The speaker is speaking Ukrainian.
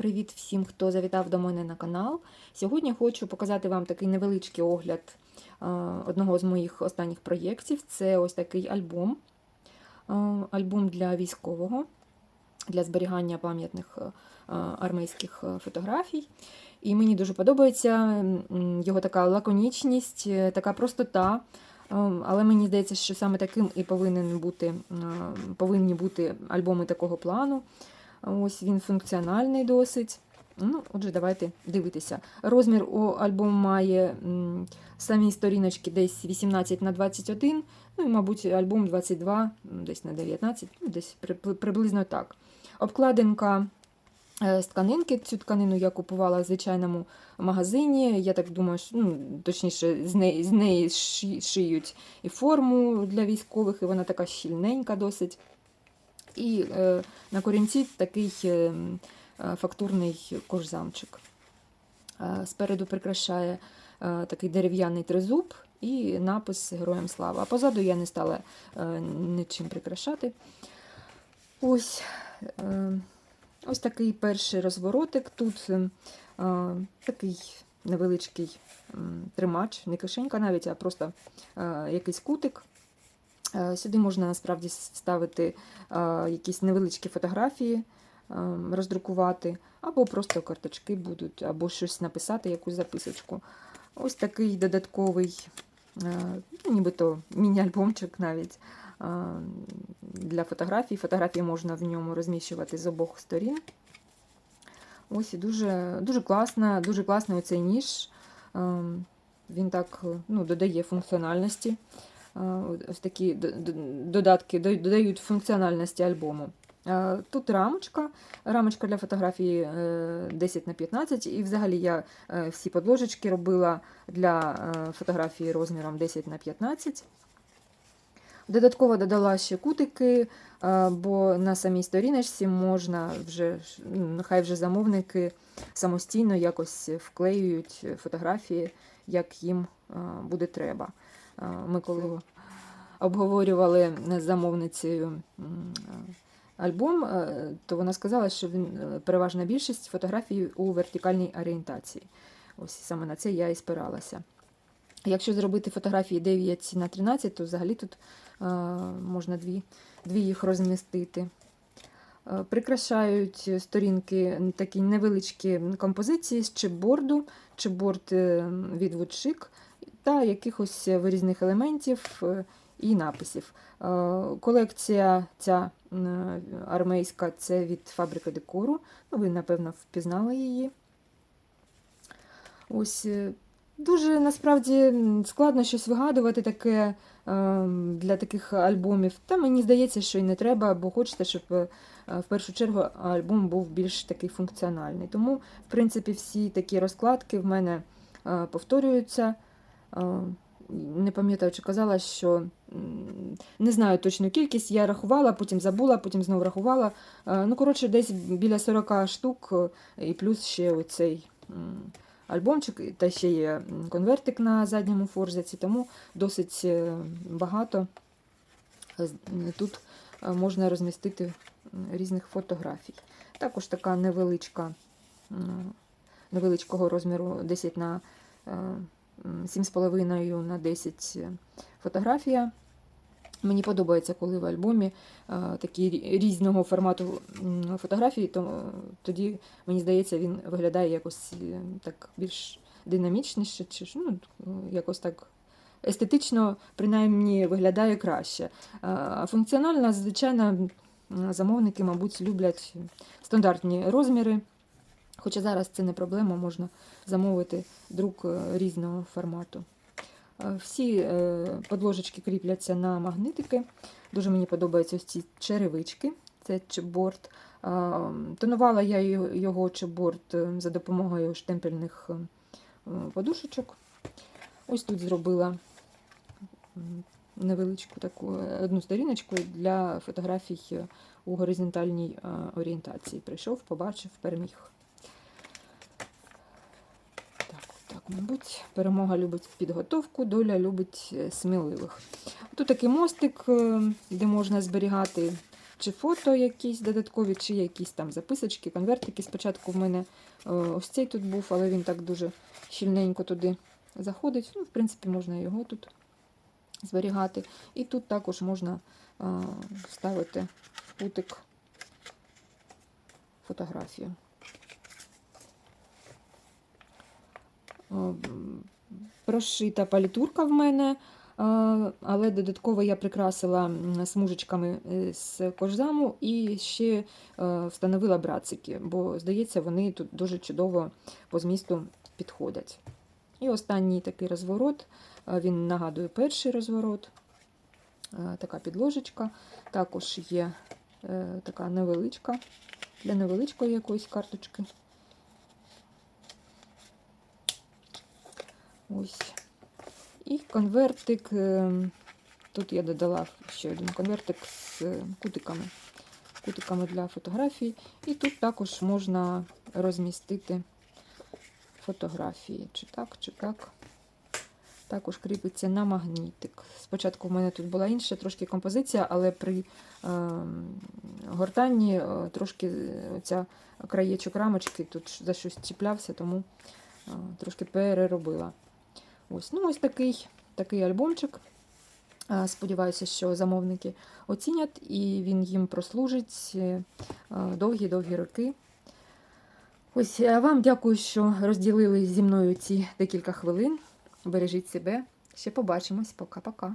Привіт всім, хто завітав до мене на канал. Сьогодні хочу показати вам такий невеличкий огляд е, одного з моїх останніх проєктів. Це ось такий альбом. Е, Альбом для військового, для зберігання пам'ятних е, армейських фотографій. І мені дуже подобається його така лаконічність, така простота. Але мені здається, що саме таким і повинен бути, повинні бути альбоми такого плану. Ось він функціональний досить. Ну, Отже, давайте дивитися. Розмір у альбому має м, самі сторіночки десь 18 на 21, ну і, мабуть, альбом 22, десь на 19, ну, десь при- при- приблизно так. Обкладинка е, з тканинки. Цю тканину я купувала в звичайному магазині. Я так думаю, що, ну, точніше, з неї, з неї ши- шиють і форму для військових, і вона така щільненька досить. І е, на корінці такий е, е, фактурний кожзамчик. Е, спереду прикрашає е, такий дерев'яний тризуб і напис Героям слава. А позаду я не стала е, нічим прикрашати. Ось, е, ось такий перший розворотик. Тут е, такий невеличкий тримач, не кишенька навіть, а просто е, якийсь кутик. Е, Сюди можна насправді вставити е, якісь невеличкі фотографії, е, роздрукувати, або просто карточки будуть, або щось написати, якусь записочку. Ось такий додатковий, ну, нібито міні-альбомчик навіть для фотографій. Фотографії можна в ньому розміщувати з обох сторін. Ось і дуже, дуже класна, дуже класний оцей ніж. Е, Він так ну, додає функціональності. Е, Ось такі додатки додають функціональності альбому. Е, Тут рамочка, рамочка для фотографії е, 10 на 15 і взагалі я е, всі подложечки робила для е, фотографії розміром 10 на 15. Додатково додала ще кутики, е, бо на самій сторіночці можна вже, ну, нехай вже замовники самостійно якось вклеюють фотографії, як їм е, буде треба. Е, Ми коли обговорювали з замовницею е, альбом, е, то вона сказала, що він е, переважна більшість фотографій у вертикальній орієнтації. Ось саме на це я і спиралася. Якщо зробити фотографії 9 на 13, то взагалі тут можна дві, дві їх розмістити. Прикрашають сторінки такі невеличкі композиції з чипборду, чипборд від Woodchick та якихось вирізних елементів і написів. Е, Колекція ця е, армейська це від фабрики декору. Ну, ви, напевно, впізнали її. Ось е, дуже насправді складно щось вигадувати таке для таких альбомів. Та мені здається, що і не треба, бо хочеться, щоб в першу чергу альбом був більш такий функціональний. Тому, в принципі, всі такі розкладки в мене повторюються. Не пам'ятаю, чи казала, що не знаю точну кількість, я рахувала, потім забула, потім знову рахувала. Е, Ну, коротше, десь біля 40 штук, е, і плюс ще оцей альбомчик, та ще є конвертик на задньому форзаці, тому досить е, багато тут можна розмістити різних фотографій. Також така невеличка, невеличкого розміру 10 на 7,5 на 10 фотографія. Мені подобається, коли в альбомі е, такі різного формату фотографії, то е, тоді, мені здається, він виглядає якось е, так більш динамічніше, чи ну, якось так естетично, принаймні, виглядає краще. Е, А функціонально, звичайно, замовники, мабуть, люблять стандартні розміри. Хоча зараз це не проблема, можна замовити друк е, різного формату. Е, Всі е, подложечки кріпляться на магнитики. Дуже мені подобаються ось ці черевички. Це чепборд. Е, Тонувала я його- е, за допомогою штемпельних подушечок. Ось тут зробила невеличку таку одну сторіночку для фотографій у горизонтальній орієнтації. Прийшов, побачив, переміг. Так, так, мабуть, перемога любить підготовку, доля любить е, сміливих. Тут такий мостик, е, де можна зберігати чи фото якісь додаткові, чи якісь там записочки, конвертики. Спочатку в мене е, ось цей тут був, але він так дуже щільненько туди заходить. Ну, в принципі, можна його тут зберігати. І тут також можна вставити в кутик фотографію. Е, м, Прошита палітурка в мене, е, але додатково я прикрасила смужечками е, з кожзаму і ще е, встановила брацики, бо, здається, вони тут дуже чудово по змісту підходять. І останній такий розворот, е, він нагадує перший розворот. Е, Така підложечка. Також є е, така невеличка для невеличкої якоїсь карточки. Ось. І конвертик. е, Тут я додала ще один конвертик з е, кутиками. Кутиками для фотографій. І тут також можна розмістити фотографії. Чи так, чи так. Також кріпиться на магнітик. Спочатку в мене тут була інша трошки композиція, але при е, гортанні е, трошки ця краєчок рамочки тут за щось чіплявся, тому е, трошки переробила. Ось, ну ось такий, такий альбомчик. Е, Сподіваюся, що замовники оцінять і він їм прослужить е, довгі-довгі роки. Ось вам дякую, що розділили зі мною ці декілька хвилин. Бережіть себе. Ще побачимось. Пока-пока.